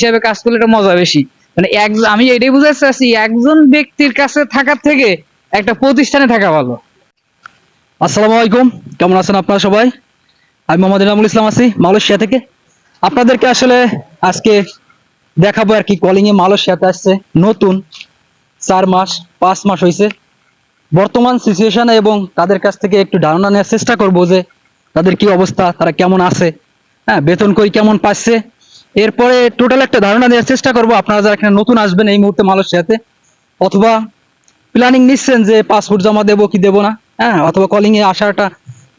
হিসাবে কাজ করলে এটা মজা বেশি। মানে এক আমি এটাই বুঝাতে চাচ্ছি, একজন ব্যক্তির কাছে থাকার থেকে একটা প্রতিষ্ঠানে থাকা ভালো। আসসালামু আলাইকুম, কেমন আছেন আপনারা সবাই? আমি মোহাম্মদ ইনামুল ইসলাম আছি মালয়েশিয়া থেকে। আপনাদেরকে আসলে আজকে দেখাবো আর কি কলিং এ মালয়েশিয়াতে আসছে, নতুন চার মাস, পাঁচ মাস হয়েছে বর্তমান সিচুয়েশনে এবং তাদের কাছ থেকে একটু ধারণা নেওয়ার চেষ্টা করব যে তাদের কি অবস্থা, তারা কেমন আছে হ্যাঁ বেতন কই কেমন পাচ্ছে এরপরে টোটাল একটা ধারণা দেওয়ার চেষ্টা করব। আপনারা যারা এখানে নতুন আসবেন এই মুহূর্তে মালয়েশিয়াতে, অথবা প্ল্যানিং নিচ্ছেন যে পাসপোর্ট জমা দেবো কি দেবো না হ্যাঁ অথবা কলিং এ আসাটা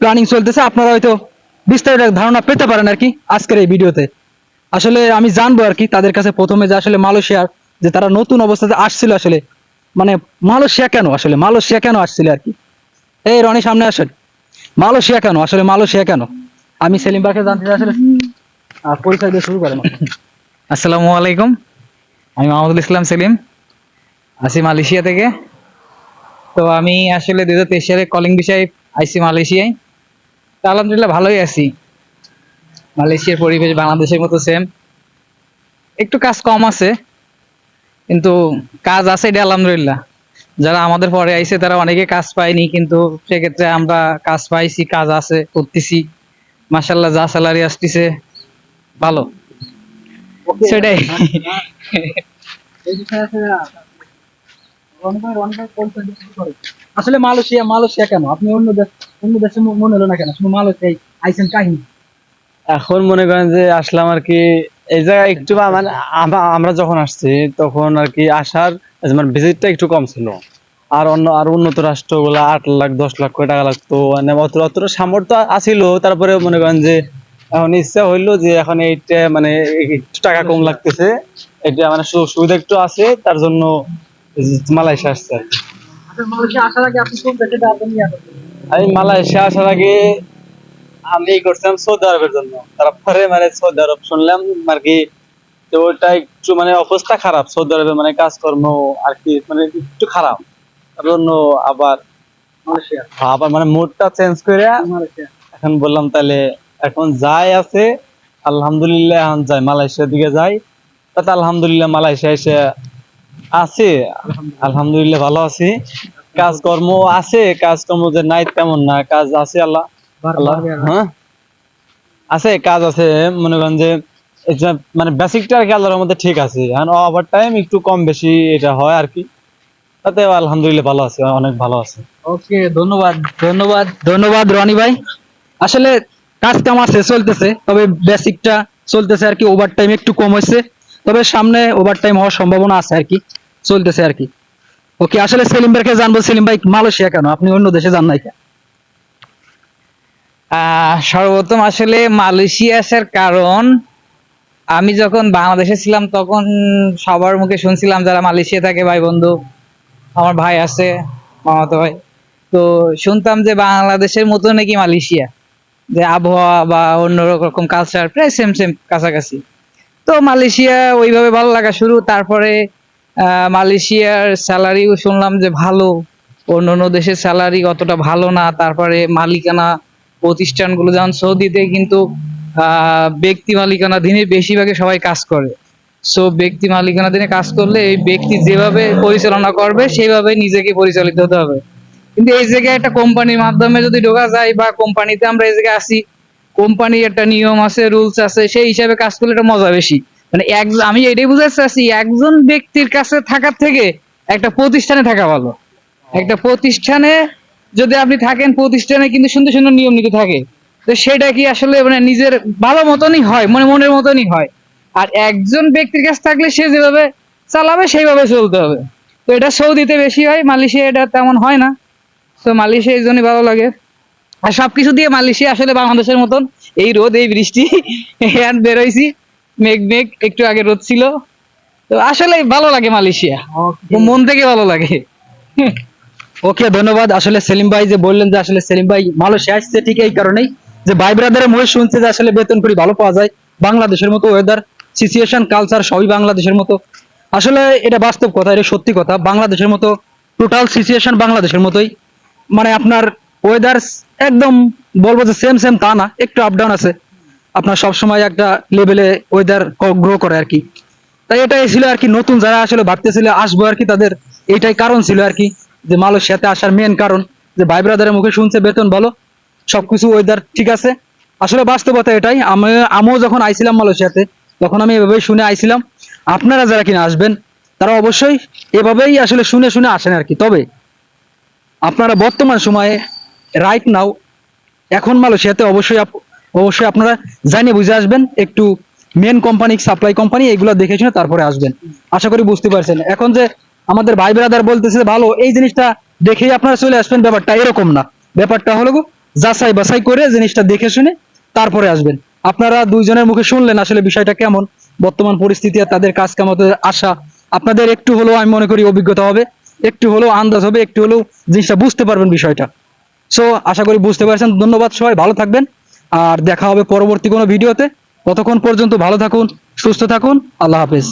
প্ল্যানিং চলতেছে, আপনারা হয়তো বিস্তারিত ধারণা পেতে পারেন আর কি আজকের এই ভিডিওতে। আসলে আমি জানব আর কি তাদের কাছে প্রথমে যে আসলে মালয়েশিয়ার, যে তারা নতুন অবস্থাতে আসছিল আসলে মানে মালয়েশিয়া কেন আসলে, মালয়েশিয়া কেন আসছিল আর কি? এই রনি, সামনে আসেন। মালয়েশিয়া কেন? আসলে মালয়েশিয়া কেন? আমি সেলিম ভাইকে জানতে আসলে। আহ, পরিচয় দিয়ে শুরু করেন আসসালামু আলাইকুম। আমি মাহমুদুল ইসলাম সেলিম আছি মালয়েশিয়া থেকে। তো আমি আসলে দুই হাজার তেইশ সালে কলিং বিষয়ে আইসি মালয়েশিয়ায়। আলহামদুলিল্লাহ ভালোই আছি। মালয়েশিয়ার পরিবেশ বাংলাদেশের মতো সেম একটু কাজ কম আছে কিন্তু কাজ আছে এটা আলহামদুলিল্লাহ। যারা আমাদের পরে আইছে তারা অনেকে কাজ পায়নি কিন্তু সেক্ষেত্রে আমরা কাজ পাইছি কাজ আছে করতেছি। মাসাল্লাহ যা স্যালারি আসতেছে ভালো। সেটাই। আসলে, মালয়েশিয়া মালয়েশিয়া কেন? আপনি অন্য দেশ অন্য দেশে মনে হলো না কেন? শুধু মালয়েশিয়ায় আইসেন কাহিনী। এখন মনে করেন যে আসলাম আর কি এই জায়গায় একটু মানে আমরা যখন আসছি তখন আর কি আসার মানে ভিজিটটা একটু কম ছিল। আর অন্য আর উন্নত রাষ্ট্রগুলো আট লাখ দশ লাখ করে টাকা লাগতো। মানে অত অত সামর্থ্য আছিল। তারপরে মনে করেন যে এখন ইচ্ছা হইল যে এখন এইটা মানে একটু টাকা কম লাগতেছে। এটা মানে সুযোগ সুবিধা একটু আছে তার জন্য মালয়েশিয়া আসছে আর কি। আমি মালয়েশিয়া আসার আগে আমি করছিলাম সৌদি আরবের জন্য। তারপরে মানে সৌদি আরব শুনলাম আর কি তো ওটা একটু মানে অবস্থা খারাপ। সৌদি আরবে মানে কাজকর্ম আর কি মানে একটু খারাপ। তার জন্য আবার আবার মানে মুডটা চেঞ্জ করে এখন বললাম তাহলে এখন যাই আছে আলহামদুলিল্লাহ এখন যাই মালয়েশিয়ার দিকে যাই। তাতে আলহামদুলিল্লাহ মালয়েশিয়া এসে আছে। আলহামদুলিল্লাহ ভালো আছি। কাজকর্ম আছে কাজকর্ম যে নাই তেমন না কাজ আছে আল্লাহ। আল্লাহ হ্যাঁ? আছে কাজ আছে মনে করেন যে মানে বেসিকটা আর কি আল্লাহর মধ্যে ঠিক আছে। এখন ওভার টাইম একটু কম বেশি এটা হয় আর কি। তাতে আলহামদুলিল্লাহ ভালো আছে অনেক ভালো আছে। ওকে ধন্যবাদ ধন্যবাদ ধন্যবাদ রনি ভাই। আসলে কাজ কাম আছে, চলতেছে, তবে বেসিকটা চলতেছে আর কি ওভার টাইম একটু কম হয়েছে, তবে সামনে ওভার টাইম হওয়ার সম্ভাবনা আছে আর কি, চলতেছে আর কি। ওকে আসলে সেলিম ভাইকে জানব সেলিম ভাই মালয়েশিয়া কেন? আপনি অন্য দেশে যান নাই কেন? সর্বপ্রথম আসলে মালয়েশিয়া আসার কারণ, আমি যখন বাংলাদেশে ছিলাম, তখন সবার মুখে শুনছিলাম যারা মালয়েশিয়া থাকে, ভাই বন্ধু, আমার ভাই আছে, মামাতো ভাই। তো শুনতাম যে বাংলাদেশের মতো নাকি মালয়েশিয়া। যে আবহাওয়া বা অন্য রকম কালচার প্রায় সেম সেম কাছাকাছি। তো মালয়েশিয়া ওইভাবে ভালো লাগা শুরু। তারপরে মালয়েশিয়ার স্যালারিও শুনলাম যে ভালো। অন্য অন্য দেশের স্যালারি অতটা ভালো না। তারপরে মালিকানা প্রতিষ্ঠানগুলো, যেমন সৌদিতে কিন্তু ব্যক্তি মালিকানাধীনে বেশিরভাগে সবাই কাজ করে। সো ব্যক্তি মালিকানা দিনে কাজ করলে এই ব্যক্তি যেভাবে পরিচালনা করবে, সেইভাবে নিজেকে পরিচালিত হতে হবে। কিন্তু এই জায়গায় একটা কোম্পানির মাধ্যমে যদি ঢোকা যায় বা কোম্পানিতে আমরা এই জায়গায় আসি কোম্পানির একটা নিয়ম আছে রুলস আছে, সেই হিসাবে কাজ করলে এটা মজা বেশি। মানে এক, আমি এটাই বুঝাতে চাচ্ছি, একজন ব্যক্তির কাছে থাকার থেকে একটা প্রতিষ্ঠানে থাকা ভালো। একটা প্রতিষ্ঠানে যদি আপনি থাকেন, প্রতিষ্ঠানে কিন্তু সুন্দর সুন্দর নিয়ম নীতি থাকে। তো সেটা কি আসলে মানে নিজের ভালো মতনই হয় মানে মনের মতনই হয়? আর একজন ব্যক্তির কাছে থাকলে সে যেভাবে চালাবে, সেইভাবে চলতে হবে। তো এটা সৌদিতে বেশি হয় মালয়েশিয়া এটা তেমন হয় না। তো মালয়েশিয়া এই জন্যই ভালো লাগে। আর সবকিছু দিয়ে মালয়েশিয়া আসলে বাংলাদেশের মতন। এই রোদ এই বৃষ্টি হ্যান বেরোইছি মেঘ মেঘ একটু আগে রোদ ছিল। তো আসলে ভালো লাগে মালয়েশিয়া। মন থেকে ভালো লাগে। ওকে ধন্যবাদ। আসলে সেলিম ভাই যে বললেন যে আসলে সেলিম ভাই মালয়েশিয়া আসছে ঠিক এই কারণেই যে ভাই ব্রাদারের মুখে শুনছে যে আসলে বেতন করি ভালো পাওয়া যায়। বাংলাদেশের মতো ওয়েদার সিচুয়েশন কালচার সবই বাংলাদেশের মতো। আসলে এটা বাস্তব কথা এটা সত্যি কথা। বাংলাদেশের মতো টোটাল সিচুয়েশন বাংলাদেশের মতোই। মানে আপনার ওয়েদার একদম বলব যে সেম সেম তা না, একটু আপ ডাউন আছে। আপনার সবসময় একটা লেভেলে ওয়েদার গ্রো করে আর কি। তাই এটাই ছিল আর কি, নতুন যারা আসলে ভাবতেছিল আসব আর কি তাদের এটাই কারণ ছিল আর কি, যে মালয়েশিয়াতে আসার মেন কারণ। যে ভাই ব্রাদারের মুখে শুনছে, বেতন ভালো, সবকিছু ওয়েদার ঠিক আছে। আসলে বাস্তবতা এটাই, আমি, আমিও যখন আইছিলাম মালয়েশিয়াতে, তখন আমি এভাবেই শুনে আইছিলাম। আপনারা যারা কিনা আসবেন, তারা অবশ্যই এভাবেই আসলে শুনে শুনে আসেন আর কি। তবে আপনারা বর্তমান সময়ে রাইট নাও এখন মালয়েশিয়াতে অবশ্যই অবশ্যই আপনারা জানিয়ে বুঝে আসবেন, একটু মেন কোম্পানি সাপ্লাই কোম্পানি এগুলো দেখে শুনে তারপরে আসবেন। আশা করি বুঝতে পারছেন। এখন যে আমাদের ভাই ব্রাদার বলতেছে ভালো, এই জিনিসটা দেখেই আপনারা চলে আসবেন। ব্যাপারটা এরকম না। ব্যাপারটা হলো যাচাই বাছাই করে জিনিসটা দেখে শুনে তারপরে আসবেন। আপনারা দুইজনের মুখে শুনলেন আসলে বিষয়টা কেমন, বর্তমান পরিস্থিতি আর তাদের কাজ কামাতে আসা আপনাদের একটু হলেও আমি মনে করি অভিজ্ঞতা হবে। একটু হলেও আন্দাজ হবে, একটু হলেও জিনিসটা বুঝতে পারবেন বিষয়টা। সো আশা করি বুঝতে পারছেন। ধন্যবাদ সবাই, ভালো থাকবেন। আর দেখা হবে পরবর্তী কোনো ভিডিওতে। ততক্ষণ পর্যন্ত ভালো থাকুন, সুস্থ থাকুন। আল্লাহ হাফেজ।